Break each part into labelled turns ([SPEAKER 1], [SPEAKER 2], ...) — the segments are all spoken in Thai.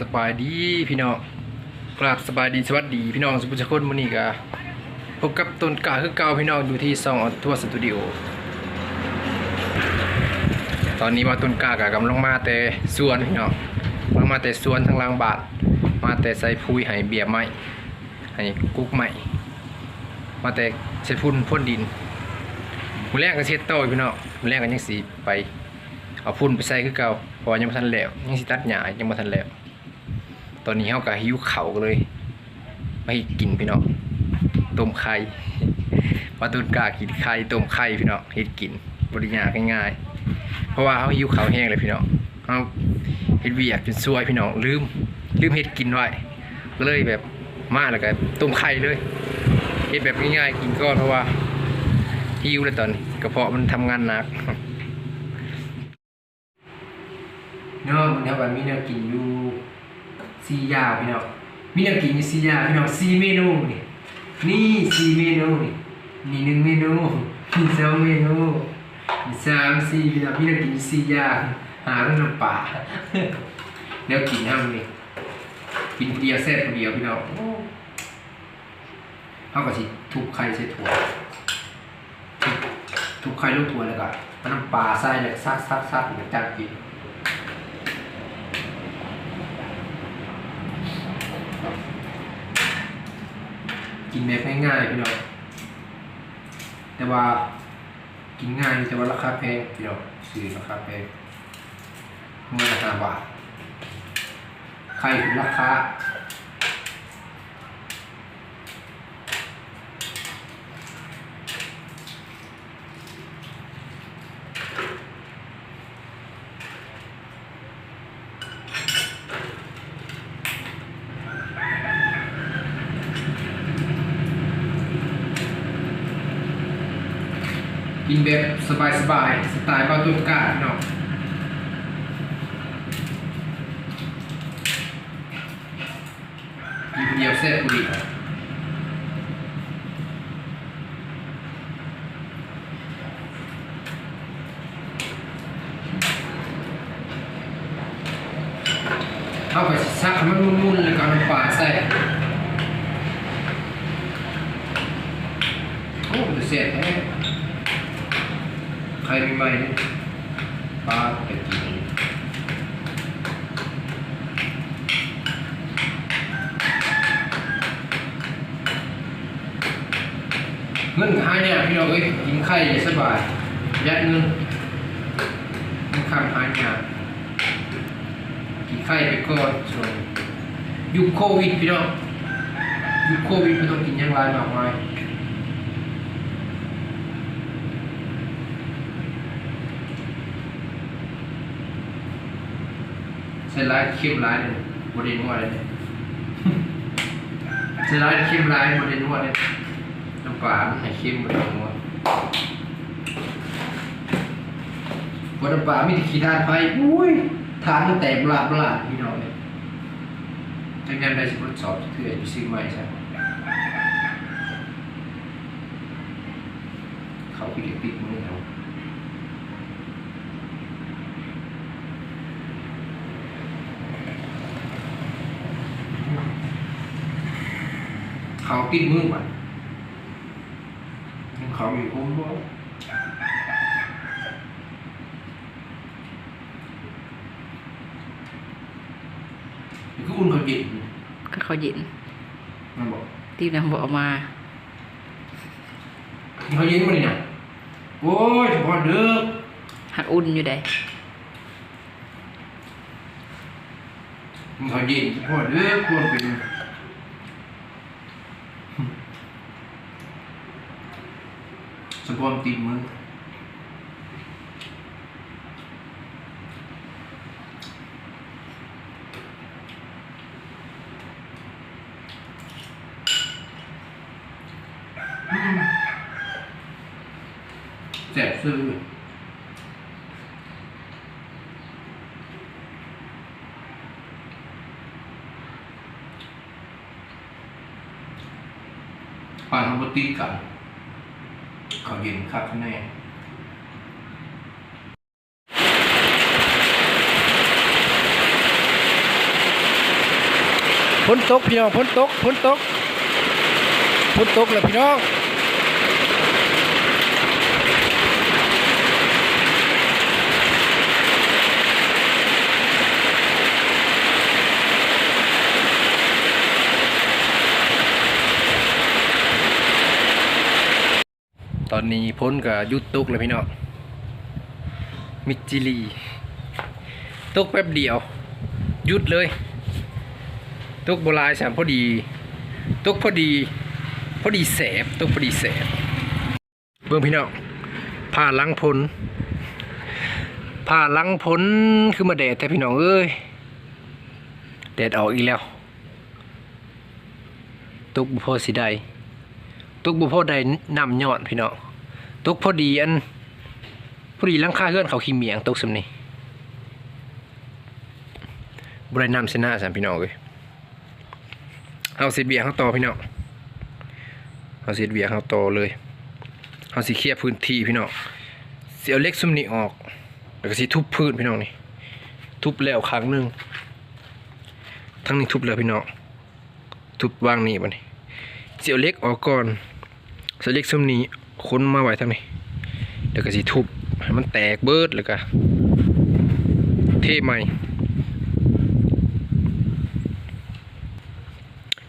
[SPEAKER 1] สบายดีพี่น้องกราบสบายดีสวัสดีพี่น้องสุภาพชนมื้อนี้ก็พบกับต้นกาคือเก่าพี่น้องอยู่ที่ซองออทัวสตูดิโอ ตอนนี้ว่าต้นกาก็กำลังมาแต่สวนพี่น้องกำลังมาแต่สวนทางลางบาท มาแต่ใส่พุยให้เบียไม้ให้กุ๊กไม้มาแต่เช็ดพุ่นพ่นดินมือแรกก็เช็ดโต้พี่น้องมือแรกก็ยังสิไปเอาพุ่นไปใส่คือเก่าพราะว่ายังบ่ทันแล้วยังสิตัดหญ้ายังบ่ทันแล้ว ตอนนี้เฮาก็หิวเขากันเลย ไมาให้กินพี่น้องต้มไข่ปลาตุนกากินไข่ต้มไข่พี่น้องเฮ็ดกินบ่ได้ยาง่ายๆเพราะว่าเฮาหิวเขาแห้งเลยพี่น้องเฮาเฮ็ดเวียกจนซวยพี่น้องลืมลืมเฮ็ดกินไว้ก็เลยแบบมาแล้วก็ต้มไข่เลยเฮ็ดแบบง่ายๆกินก่อนเพราะว่าหิวแล้วตอนกระเพาะมันทำงานหนักเนาะมันเนี่ยแบบมีแนวกินอยู่ สี่ย่างพี่น้องมีแนวกินอยู่สี่ย่างพี่น้องสี่เมนูนี่นี่สี่เมนูนี่นี่หนึ่งเมนูนี่สองเมนูนี่สามสี่พี่น้องมีแนวกินอยู่สี่ย่างหาเรื่องน้ำปลาแนวกินห้ามนี่กินเดียวแซ่บคนเดียวพี่น้องโอ้เขาก็สิทุบไข่ใส่ถั่วทุบไข่ลูกถั่วแล้วก็เอาน้ำปลาใส่แล้วซักซักซักแล้วจัดกิน กินแบบง่ายๆพี่น้องแต่ว่ากินง่ายแต่ว่าราคาแพงพี่น้องซื้อราคาแพงเมื่อราคาบาทใครถึงราคา กินแบบสบายๆสไตล์เบาตุนกาพี่น้องกินเดียวแซ่บกุดีเอาไปซักมันมุนๆแล้วก็เอาน้ำปลาใส่โอ้เสียแท้ ใครมีไหมเนี่ยปลาเป็ดกินเงินหายเนี่ยพี่น้องเอ้ยกินไข่สบายยัดเงินเงินคำหายเนี่ยกินไข่ไปก่อนส่วนยุคโควิดพี่น้องยุคโควิดไม่ต้องกินยังไรมากมาย ใช้ร้ายเข้มร้ายเลยบรินวดเลยเนี่ยใช้ร้ายเข้มร้ายบรินวดเลยน้ำปลาให้เข้มบรินวดบนน้ำปลามีแต่ขี้ทานไฟอุ้ยทานตั้งแต่บลาบลาพี่น้องเลยจังยันได้สิบทสอบเถื่อนไปซื้อใหม่ใช่ไหมเขาปิดปิดมือเขา เขาติดมือมันเขาอยู่คุ้มด้วยนี่คืออุ่นเขาเย็น
[SPEAKER 2] ก็เขาเย็น
[SPEAKER 1] มันบอก
[SPEAKER 2] ที่นำบอกมา
[SPEAKER 1] นี่เขาเย็นมาเลยเนี่ยโอ้ยพอเด้อ
[SPEAKER 2] หักอุ่นอยู่ใด
[SPEAKER 1] นี่เขาเย็นพอเด้อควรเป็น สปอมติดมือแสบซื้อปานทำบติกัน เขายืนครับข้างในฝนตกพี่น้องพ้นตกพ้นตกพ้นตกแล้วพี่น้องต อนนี้พ้นกับยุดตกแล้วพี่น้องมิจิลีตกแป๊บเดียวหยุดเลยตกโบราณสามพอดีตกพอดี พอดีแสบตกพอดีแสบเบิ่งพี่น้องผ่าหลังพ้นผ่าหลังพ้นคือมาแดดแต่พี่น้องเอ้ยแดดออกอีกแล้วตกบุพอสิได้ตกบุพอได้นำยอดพี่น้อง ตกพอดีอันพอดีลังค่าเฮือนเขาขี้เมียงตกสำนี่บรินำเสนาสามพี่น้องเลยเอาเศษเบียร์เข้าต่อพี่น้องเอาเศษเบียร์เข้าต่อเลยเอาสีเคลียพื้นที่พี่น้องเสียเล็กซุ่มนี่ออก แล้วก็สีทุบพื้นพี่น้องนี่ทุบแล้วครั้งหนึ่งทั้งนี้ทุบแล้วพี่น้องทุบวางนี่บัดนี้เสียเล็กออกก่อนเสียเล็กซุ่มนี้ ค้นมาไว้ทั้งนี้แล้วก็สีทุบให้มันแตกเบิดแล้วก็เทใหม่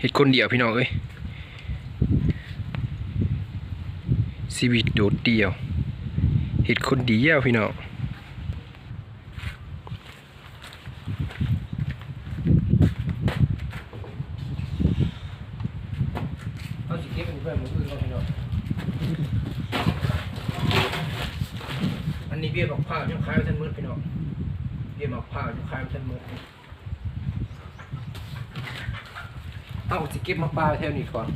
[SPEAKER 1] เฮ็ดคนเดียวพี่น้องเอ้ยชีวิตโดดเดี่ยวเฮ็ดคนเดียวพี่น้องเอาสิเก็บเป็นเพื่อนมืออื่นก่อนพี่น้อง อันนี้เบี้ยบอกผ้ายังขายไปทันมืดพี่น้องเบี้ยบอกผ้ายังขายไปทันมืดเอาสิเก็บมาปลาแถวนี้ก่อน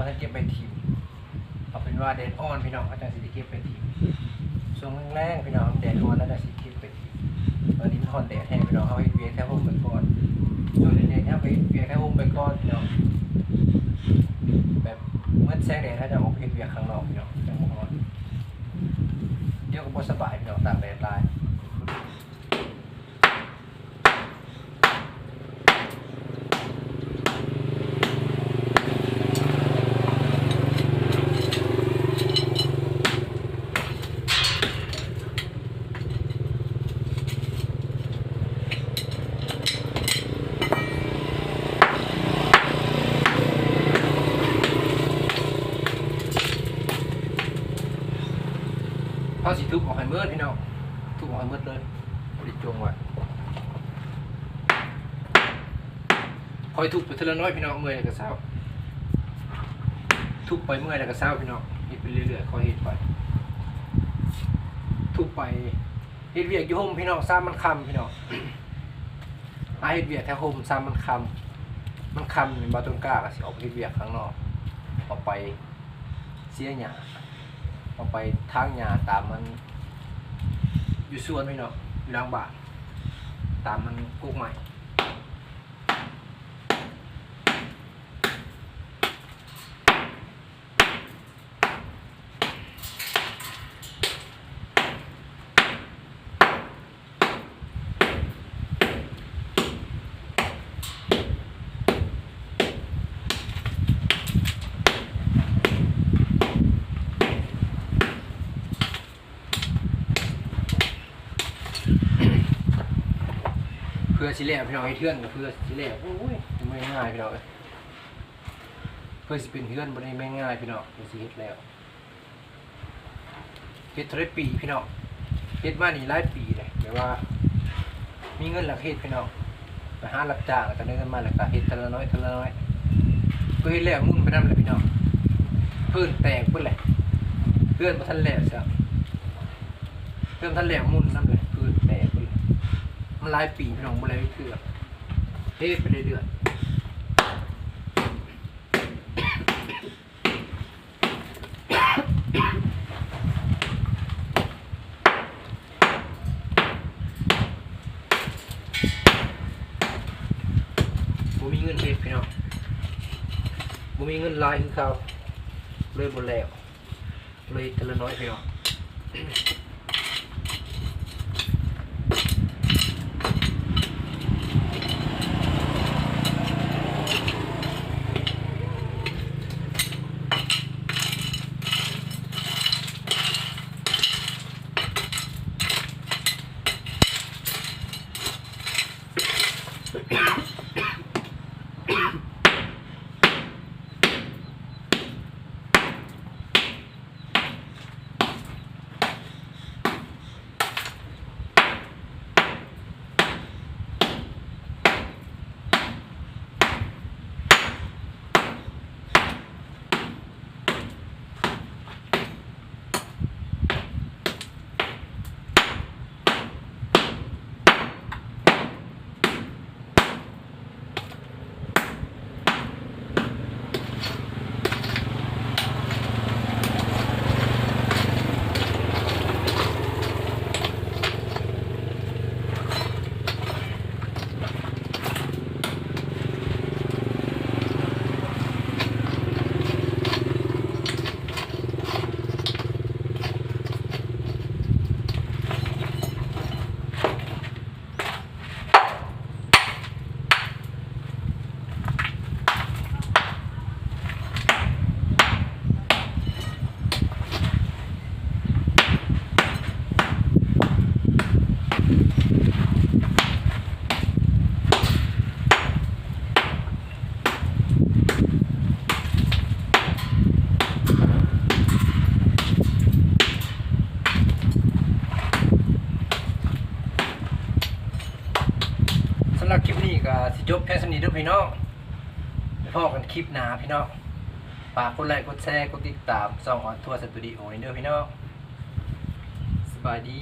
[SPEAKER 1] เอามานเก็บไปทีมเอาเป็นว่าแดดอ่อนพี่น้องอาจารย์สิได้เก็บไปทีมช่วงแรกๆพี่น้องแดดอ่อนแล้วจะสิเก็บไปทีมตอนนี้มันฮอนแดดแห้งพี่น้องเขาเฮ็ดเวียกแค่ห่มไปก่อนช่วงเย็นๆเนี่ยไปเฮ็ดเวียกแค่ห่มไปก่อนพี่น้องแบบเมื่อแสงแดดถ้าจะออกเฮ็ดเวียกข้างนอกพี่น้องจังบ่ร้อนเดี๋ยวก็บ่สบายพี่น้องตากแดดลาย เขาสิทุบออกให้เมิดพี่น้องทุบออกให้เมิดเลยบริจงไว้คอยทุบไปทีละน้อยพี่น้องเมื่อยแล้วก็เศร้าทุบไปเมื่อยแล้วก็เศร้าพี่น้องเฮ็ดไปเรื่อยๆคอยเฮ็ดไปทุบไปเฮ็ดเวียกอยู่ห่มพี่น้องซ้ำมันคำพี่น้องอาเฮ็ดเวียกแถวห่มซ้ำมันคำมันคำนี่บาต้นกล้าก็สิออกเฮ็ดเวียกข้างนอกออกไปเสียหญ้า เอาไปทางหญ้าตามมันอยู่ส่วนไม่เนาะอยู่หลังบ้านตามมันกุกใหม่เพื่อสิเล่พี่น้องให้เทื่อนก็เพื่อสิเล่โอ้ยไม่ง่ายพี่น้องเอ้ยเพื่อสิเป็นเทื่อนบ่ได้ไม่ง่ายพี่น้องเพื่อสิเฮ็ดแล้วเฮ็ดเท่าไรปีพี่น้องเฮ็ดมานี่หลายปีเลยแบบว่า มีเงินหลักเฮ็ดพี่น้องไปหารับจ้างแล้วก็ได้เงินมาแล้วก็เฮ็ดทีละน้อยทีละน้อยก็เฮ็ดแล้วมุ่นไปนำเลยพี่น้องเพิ่นแตกเพิ่นเลยเพื่อนบ่ทันแล้วซะเพื่อนบ่ทันแล้วมุ่นนำเลยเพิ่นแตกเพิ่นเลย มันลายปีพี่น้องบ่ได้เทื่อเฮ็ดไปเรื่อยบ่มีเงินเฮ็ดพี่น้องบ่มีเงินลายคือเขาเลยบ่แล้วเลยทีละน้อยพี่น้อง คลิปหนาพี่น้องฝากกดไลค์กดแชร์กดติดตามส่องออนทัวร์สตูดิโอนี่เด้อพี่น้องสบายดี